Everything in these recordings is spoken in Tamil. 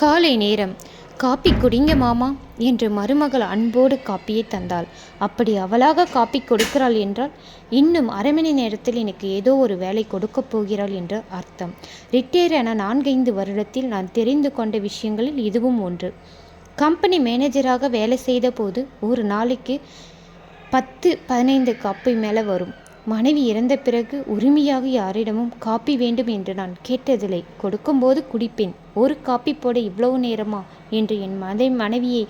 காலை நேரம் காப்பி குடிங்க மாமா என்று மருமகள் அன்போடு காப்பியை தந்தாள். அப்படி அவளாக காப்பி கொடுக்கிறாள் என்றால் இன்னும் அரை மணி நேரத்தில் எனக்கு ஏதோ ஒரு வேலை கொடுக்கப் போகிறாள் என்று அர்த்தம். ரிட்டையர் என நான்கைந்து வருடத்தில் நான் தெரிந்து கொண்ட விஷயங்களில் இதுவும் ஒன்று. கம்பெனி மேனேஜராக வேலை செய்த போது ஒரு நாளைக்கு பத்து பதினைந்து காப்பி மேலே வரும். மனைவி இறந்த பிறகு உரிமையாக யாரிடமும் காப்பி வேண்டும் என்று நான் கேட்டதில்லை. கொடுக்கும்போது குடிப்பேன். ஒரு காப்பி போட இவ்வளவு நேரமா? என்று என் மதை மனைவியை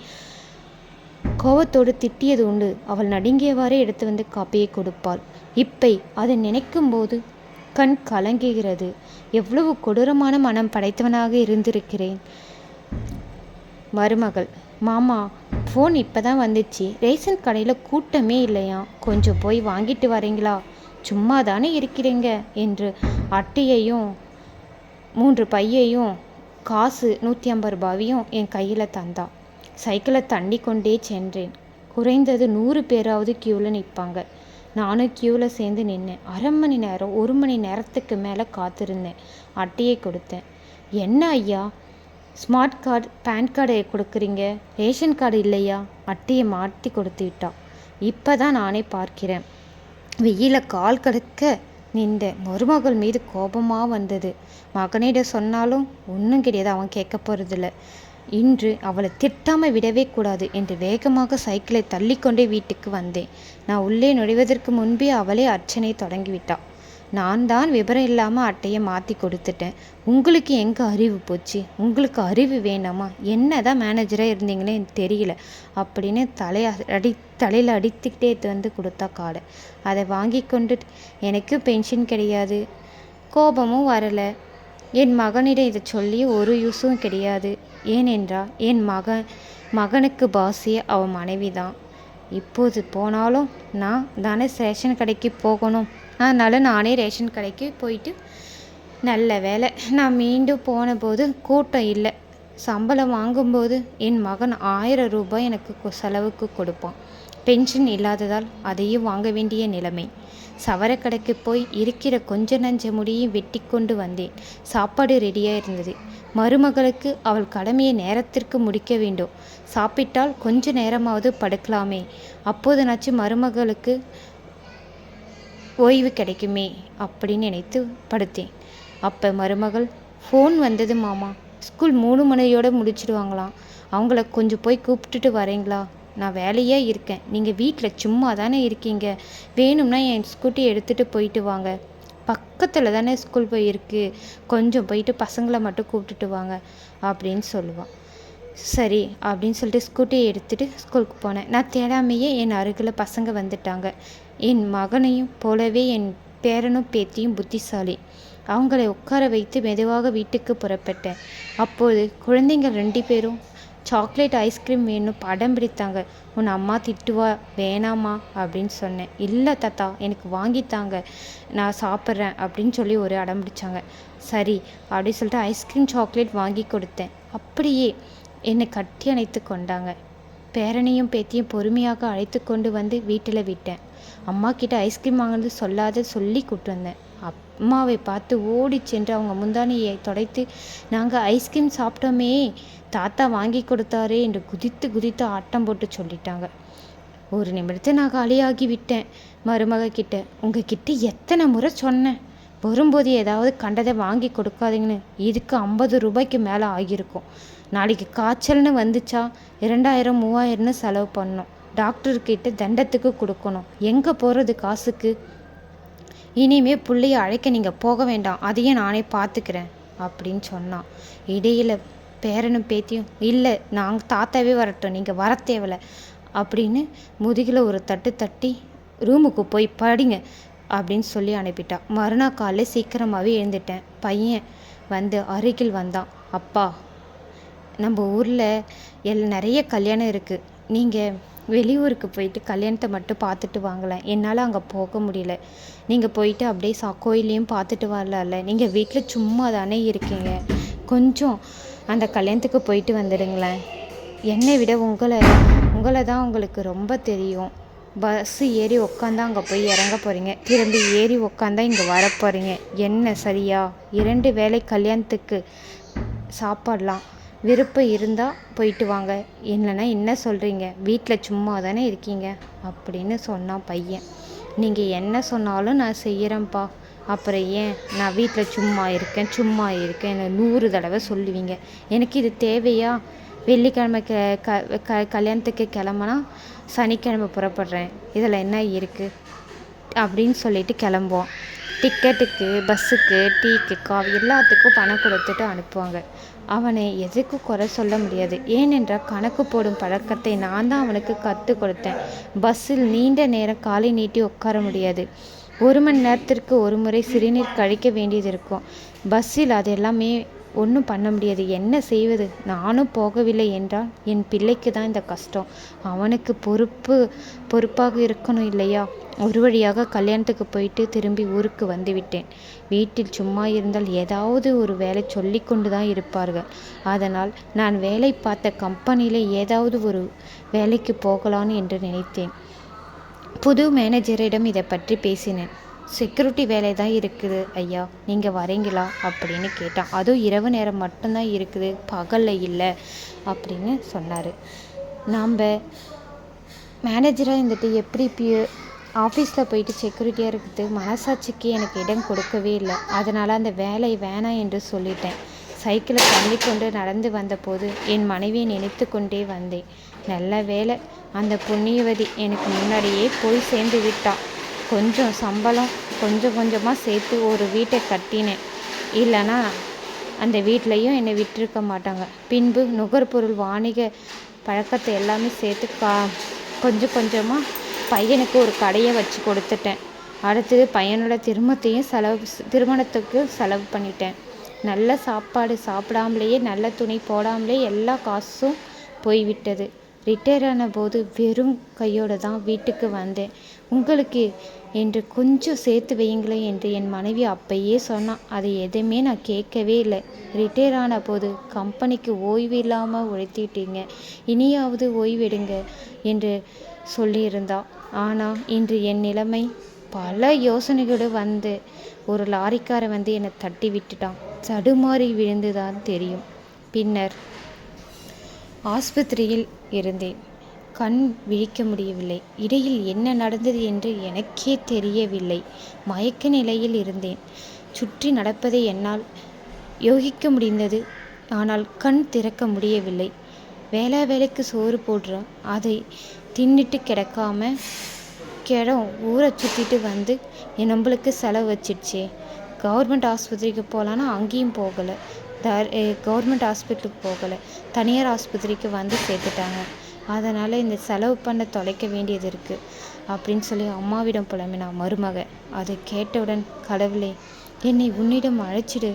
கோவத்தோடு திட்டியது உண்டு. அவள் நடுங்கியவாறே எடுத்து வந்து காப்பியை கொடுப்பாள். இப்பை அதை நினைக்கும் போது கண் கலங்குகிறது. எவ்வளவு கொடூரமான மனம் படைத்தவனாக இருந்திருக்கிறேன். மருமகள் மாமா ஃபோன் இப்போ தான் வந்துச்சு. ரேஷன் கடையில் கூட்டமே இல்லையா? கொஞ்சம் போய் வாங்கிட்டு வரீங்களா? சும்மா தானே இருக்கிறீங்க? என்று அட்டையையும் மூன்று பையையும் காசு நூற்றி ஐம்பது ரூபாவையும் என் கையில் தந்தா. சைக்கிளை தண்ணி கொண்டே சென்றேன். குறைந்தது நூறு பேராவது க்யூவில் நிற்பாங்க. நானும் க்யூவில் சேர்ந்து நின்னேன். அரை மணி நேரம் ஒரு மணி நேரத்துக்கு மேலே காத்திருந்தேன். அட்டையை கொடுத்தேன். என்ன ஐயா? ஸ்மார்ட் கார்டு பேன் கார்டை கொடுக்குறீங்க? ரேஷன் கார்டு இல்லையா? அட்டையை மாற்றி கொடுத்து விட்டா. இப்போ தான் நானே பார்க்கிறேன். வெயில கால் கடுக்க நின்ற மருமகள் மீது கோபமாக வந்தது. மகனிட சொன்னாலும் ஒன்றும் கிடையாது அவன் கேட்க போகிறதில்ல இன்று அவளை திட்டாமல் விடவே கூடாது என்று வேகமாக சைக்கிளை தள்ளிக்கொண்டே வீட்டுக்கு வந்தேன். நான் உள்ளே நுழைவதற்கு முன்பே அவளே அர்ச்சனை தொடங்கிவிட்டாள். நான் தான் விவரம் இல்லாமல் அட்டையை மாற்றி கொடுத்துட்டேன். உங்களுக்கு எங்கே அறிவு போச்சு? உங்களுக்கு அறிவு வேணாமா? என்ன தான் மேனேஜராக இருந்தீங்களே எனக்கு தெரியல. அப்படின்னு தலையை அடி தலையில் அடித்துக்கிட்டே எடுத்து வந்து கொடுத்தா காடை. அதை வாங்கி கொண்டு எனக்கு பென்ஷன் கிடையாது. கோபமும் வரலை. என் மகனிடம் இதை சொல்லி ஒரு யூஸும் கிடையாது. ஏனென்றால் என் மகன் மகனுக்கு பாசியே அவன் மனைவி தான் இப்போது போனாலும் நான் தானே ரேஷன் கடைக்கு போகணும்? அதனால் நானே ரேஷன் கடைக்கு போயிட்டு நல்ல வேலை. நான் மீண்டும் போன போது கூட்டம் இல்லை. சம்பளம் வாங்கும்போது என் மகன் ஆயிரம் ரூபாய் எனக்கு செலவுக்கு கொடுப்பான். பென்ஷன் இல்லாததால் அதையும் வாங்க வேண்டிய நிலைமை. சவரக்கடைக்கு போய் இருக்கிற கொஞ்ச நஞ்ச முடியும் வெட்டி கொண்டு வந்தேன். சாப்பாடு ரெடியாக இருந்தது. மருமகளுக்கு அவள் கடமையை நேரத்திற்கு முடிக்க வேண்டும். சாப்பிட்டால் கொஞ்ச நேரமாவது படுக்கலாமே. அப்போதுனாச்சும் மருமகளுக்கு ஓய்வு கிடைக்குமே அப்படின்னு நினைத்து படுத்தேன். அப்போ மருமகள் ஃபோன் வந்தது மாமா. ஸ்கூல் மூணு மணியோடு முடிச்சிடுவாங்களாம் அவங்கள கொஞ்சம் போய் கூப்பிட்டுட்டு வரீங்களா? நான் வேலையாக இருக்கேன். நீங்கள் வீட்டில் சும்மா தானே இருக்கீங்க. வேணும்னா என் ஸ்கூட்டி எடுத்துகிட்டு போயிட்டு வாங்க. பக்கத்தில் தானே ஸ்கூல் போய் இருக்குது கொஞ்சம் போயிட்டு பசங்களை மட்டும் கூப்பிட்டுட்டு வாங்க. அப்படின்னு சொல்லுவான் சரி அப்படின்னு சொல்லிட்டு ஸ்கூட்டியை எடுத்துகிட்டு ஸ்கூலுக்கு போனேன். நான் தேடாமையே என் அருகில் பசங்க வந்துட்டாங்க. என் மகனையும் போலவே என் பேரனும் பேத்தியும் புத்திசாலி. அவங்களை உட்கார வைத்து மெதுவாக வீட்டுக்கு புறப்பட்டேன். அப்போது குழந்தைங்க ரெண்டு பேரும் சாக்லேட் ஐஸ்கிரீம் வேணும் படம் பிடித்தாங்க. உன் அம்மா திட்டுவா வேணாமா அப்படின்னு சொன்னேன். இல்லை தாத்தா எனக்கு வாங்கித்தாங்க நான் சாப்பிட்றேன் அப்படின்னு சொல்லி ஒரு அடம் பிடிச்சாங்க. சரி அப்படின்னு சொல்லிட்டு ஐஸ்கிரீம் சாக்லேட் வாங்கி கொடுத்தேன். அப்படியே என்னை கட்டி அணைத்து கொண்டாங்க. பேரனையும் பேத்தியும் பொறுமையாக அழைத்து கொண்டு வந்து வீட்டில் விட்டேன். அம்மா கிட்ட ஐஸ்கிரீம் வாங்கினது சொல்லாத சொல்லி கூட்டு வந்தேன் அம்மாவை பார்த்து ஓடி சென்று அவங்க முந்தானியை தொடைத்து நாங்கள் ஐஸ்கிரீம் சாப்பிட்டோமே தாத்தா வாங்கி கொடுத்தாரே என்று குதித்து குதித்து ஆட்டம் போட்டு சொல்லிட்டாங்க. ஒரு நிமிடத்தை நான் காலியாகி விட்டேன். மருமக கிட்ட உங்ககிட்ட எத்தனை முறை சொன்னேன்? வரும்போது ஏதாவது கண்டதை வாங்கி கொடுக்காதீங்கன்னு இதுக்கு ஐம்பது ரூபாய்க்கு மேலே ஆகியிருக்கும். நாளைக்கு காய்ச்சல்னு வந்துச்சா இரண்டாயிரம் மூவாயிரம்னு செலவு பண்ணணும். டாக்டர்கிட்ட தண்டத்துக்கு கொடுக்கணும். எங்கே போகிறது காசுக்கு? இனிமே பிள்ளைய அழைக்க நீங்கள் போக வேண்டாம். அதையும் நானே பார்த்துக்கிறேன் அப்படின்னு சொன்னான். இடையில் பேரனும் பேத்தியும் இல்லை நாங்கள் தாத்தாவே வரட்டும் நீங்கள் வர தேவையில்ல அப்படின்னு முதுகில் ஒரு தட்டு தட்டி ரூமுக்கு போய் படிங்க. அப்படின்னு சொல்லி அனுப்பிட்டா. மறுநாள் காலையில் சீக்கிரமாகவே எழுந்துட்டேன். பையன் வந்து அருகில் வந்தான். அப்பா நம்ம ஊரில் எல் நிறைய கல்யாணம் இருக்குது நீங்கள் வெளியூருக்கு போயிட்டு கல்யாணத்தை மட்டும் பார்த்துட்டு வாங்கலாம் என்னால் அங்கே போக முடியல. நீங்கள் போயிட்டு அப்படியே சா கோயிலையும் பார்த்துட்டு வரலாம்ல. நீங்கள் வீட்டில் சும்மா தானே இருக்கீங்க. கொஞ்சம் அந்த கல்யாணத்துக்கு போயிட்டு வந்துடுங்களேன். என்னை விட உங்களை உங்களை தான் உங்களுக்கு ரொம்ப தெரியும். பஸ்ஸு ஏறி உக்காந்தா அங்கே போய் இறங்க போகிறீங்க திரும்பி ஏறி உக்காந்தா இங்கே வர போகிறீங்க என்ன சரியா? இரண்டு வேளை கல்யாணத்துக்கு சாப்பாடலாம் விருப்பம் இருந்தால் போயிட்டு வாங்க. இல்லைன்னா என்ன சொல்கிறீங்க வீட்டில் சும்மா தானே இருக்கீங்க? அப்படின்னு சொன்னான் பையன். நீங்கள் என்ன சொன்னாலும் நான் செய்கிறேன்ப்பா அப்புறம் ஏன்? நான் வீட்டில் சும்மா இருக்கேன் சும்மா இருக்கேன். நூறு தடவை சொல்லுவீங்க. எனக்கு இது தேவையா? வெள்ளிக்கிழமை க க க கல்யாணத்துக்கு கிளம்புனா சனிக்கிழமை புறப்படுறேன். இதில் என்ன இருக்குது அப்படின்னு சொல்லிட்டு கிளம்புவோம். டிக்கெட்டுக்கு பஸ்ஸுக்கு டீக்கு காஃபி எல்லாத்துக்கும் பணம் கொடுத்துட்டு அனுப்புவாங்க. அவனை எதுக்கும் குறை சொல்ல முடியாது. ஏனென்றால் கணக்கு போடும் பழக்கத்தை நான் தான் அவனுக்கு கற்றுக் கொடுத்தேன். பஸ்ஸில் நீண்ட நேரம் காலை நீட்டி உட்கார முடியாது. ஒரு மணி நேரத்திற்கு ஒரு முறை சிறுநீர் கழிக்க வேண்டியது இருக்கும். பஸ்ஸில் அது எல்லாமே ஒன்றும் பண்ண முடியாது. என்ன செய்வது? நானும் போகவில்லை என்றால் என் பிள்ளைக்கு தான் இந்த கஷ்டம். அவனுக்கு பொறுப்பு பொறுப்பாக இருக்கணும் இல்லையா? ஒரு வழியாக கல்யாணத்துக்கு போயிட்டு திரும்பி ஊருக்கு வந்துவிட்டேன் வீட்டில் சும்மா இருந்தால் ஏதாவது ஒரு வேலை சொல்லி கொண்டு தான் இருப்பார்கள். அதனால் நான் வேலை பார்த்த கம்பெனியில் ஏதாவது ஒரு வேலைக்கு போகலான்னு என்று நினைத்தேன். புது மேனேஜரிடம் இதை பற்றி பேசினேன். செக்யூரிட்டி வேலை தான் இருக்குது. ஐயா நீங்கள் வரீங்களா? அப்படின்னு கேட்டான். அதுவும் இரவு நேரம் மட்டும்தான் இருக்குது. பகலில் இல்லை அப்படின்னு சொன்னார். நாம் மேனேஜராக இருந்துட்டு எப்படி பி ஆஃபீஸில் போயிட்டு செக்யூரிட்டியாக இருக்குது மனசாட்சிக்கு எனக்கு இடம் கொடுக்கவே இல்லை. அதனால் அந்த வேலை வேணாம் என்று சொல்லிட்டேன். சைக்கிளை தள்ளி கொண்டு நடந்து வந்தபோது என் மனைவியை நினைத்து கொண்டே வந்தேன். நல்ல வேலை அந்த புண்ணியவதி எனக்கு முன்னாடியே போய் சேர்ந்து விட்டான் கொஞ்சம் சம்பளம் கொஞ்சம் கொஞ்சமாக சேர்த்து ஒரு வீட்டை கட்டினேன். இல்லைன்னா அந்த வீட்லேயும் என்னை விட்டிருக்க மாட்டாங்க. பின்பு நுகர்பொருள் வாணிக பழக்கத்தை எல்லாமே சேர்த்து கா கொஞ்சம் கொஞ்சமாக பையனுக்கு ஒரு கடையை வச்சு கொடுத்துட்டேன். அடுத்தது பையனோட திருமணத்தையும் செலவு திருமணத்துக்கு செலவு பண்ணிட்டேன். நல்ல சாப்பாடு சாப்பிடாமலேயே நல்ல துணி போடாமலே எல்லா காசும் போய்விட்டது. ரிட்டையர் ஆன போது வெறும் கையோடு தான் வீட்டுக்கு வந்தேன். உங்களுக்கு என்று கொஞ்சம் சேர்த்து வையுங்களேன் என்று என் மனைவி அப்பயே சொன்னான் அதை எதுவுமே நான் கேட்கவே இல்லை. ரிட்டையர் ஆன போது கம்பெனிக்கு ஓய்வு இல்லாமல் உழைத்திட்டீங்க. இனியாவது ஓய்வெடுங்க என்று சொல்லியிருந்தா. ஆனால் இன்று என் நிலைமை பல யோசனைகளோடு வந்து ஒரு லாரிக்காரை வந்து என்னை தட்டி விட்டுட்டான். தடுமாறி விழுந்துதான் தெரியும். பின்னர் ஆஸ்பத்திரியில் இருந்தேன். கண் விழிக்க முடியவில்லை. இடையில் என்ன நடந்தது என்று எனக்கே தெரியவில்லை. மயக்க நிலையில் இருந்தேன். சுற்றி நடப்பதை என்னால் யோகிக்க முடிந்தது. ஆனால் கண் திறக்க முடியவில்லை. வேளா வேலைக்கு சோறு போடுறோம் அதை தின்னுட்டு கிடக்காம கிடம் ஊரை சுற்றிட்டு வந்து என் நம்மளுக்கு செலவு வச்சிடுச்சே. கவர்மெண்ட் ஆஸ்பத்திரிக்கு போகலான்னா அங்கேயும் போகலை. கவர்மெண்ட் ஹாஸ்பிட்டலுக்கு போகலை. தனியார் ஆஸ்பத்திரிக்கு வந்து சேர்த்துட்டாங்க. அதனால் இந்த செலவு பண்ண தொலைக்க வேண்டியது இருக்குது அப்படின்னு சொல்லி அம்மாவிடம் புலம்பினா மருமக. அதை கேட்டவுடன் கடவுளே என்னை உன்னிடம் அழைச்சிடு.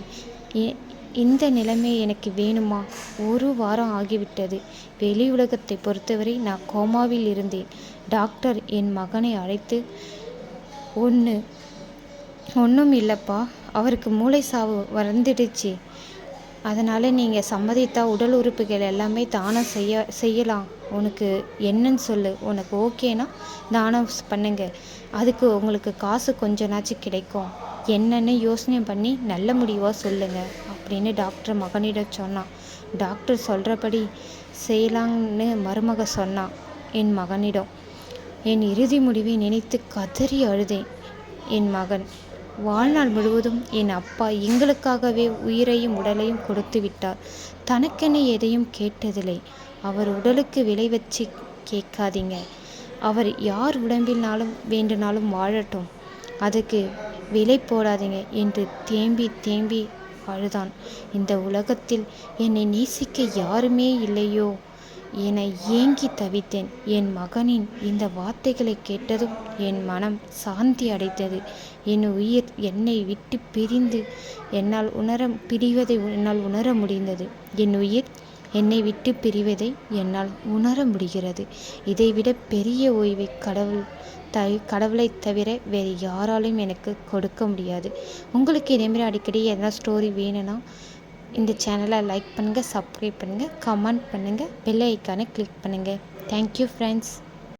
இந்த நிலைமை எனக்கு வேணுமா? ஒரு வாரம் ஆகிவிட்டது. வெளி உலகத்தை பொறுத்தவரை நான் கோமாவில் இருந்தேன். டாக்டர் என் மகனை அழைத்து ஒன்று ஒன்றும் இல்லைப்பா. அவருக்கு மூளை சாவு வந்துடுச்சு அதனால் நீங்கள் சம்மதித்தா உடல் உறுப்புகள் எல்லாமே தானம் செய்ய செய்யலாம். உனக்கு என்னன்னு சொல்லு. உனக்கு ஓகேனா தானம் பண்ணுங்க. அதுக்கு உங்களுக்கு காசு கொஞ்சனாச்சும் கிடைக்கும். என்னன்னு யோசனை பண்ணி நல்ல முடிவாக சொல்லுங்கள் அப்படின்னு டாக்டர் மகனிடம் சொன்னான். டாக்டர் சொல்கிறபடி செய்யலாம்னு மருமக சொன்னான் என் மகனிடம். என் இறுதி முடிவை நினைத்து கதறி அழுதேன் என் மகன். வாழ்நாள் முழுவதும் என் அப்பா எங்களுக்காகவே உயிரையும் உடலையும் கொடுத்து விட்டார். தனக்கென எதையும் கேட்டதில்லை. அவர் உடலுக்கு விலை வச்சு கேட்காதீங்க. அவர் யார் உடம்பினாலும் வேண்டுனாலும் வாழட்டும். அதுக்கு விலை போடாதீங்க என்று தேம்பி தேம்பி அழுதான். இந்த உலகத்தில் என்னை நேசிக்க யாருமே இல்லையோ? என ஏங்கி தவித்தேன். என் மகனின் இந்த வார்த்தைகளை கேட்டதும் என் மனம் சாந்தி அடைத்தது என் உயிர் என்னை விட்டு பிரிந்து என்னால் உணர பிரிவதை என்னால் உணர முடிந்தது. என் உயிர் என்னை விட்டு பிரிவதை என்னால் உணர முடிகிறது. இதைவிட பெரிய ஓய்வை கடவுள் த கடவுளை தவிர வேறு யாராலும் எனக்கு கொடுக்க முடியாது. உங்களுக்கு இதேமாரி அடிக்கடி எதனா ஸ்டோரி வேணும்னா இந்த சேனலை லைக் பண்ணுங்கள் சப்ஸ்கிரைப் பண்ணுங்கள் கமெண்ட் பண்ணுங்கள் பெல் ஐக்கானை கிளிக் பண்ணுங்கள் தேங்க்யூ ஃப்ரெண்ட்ஸ்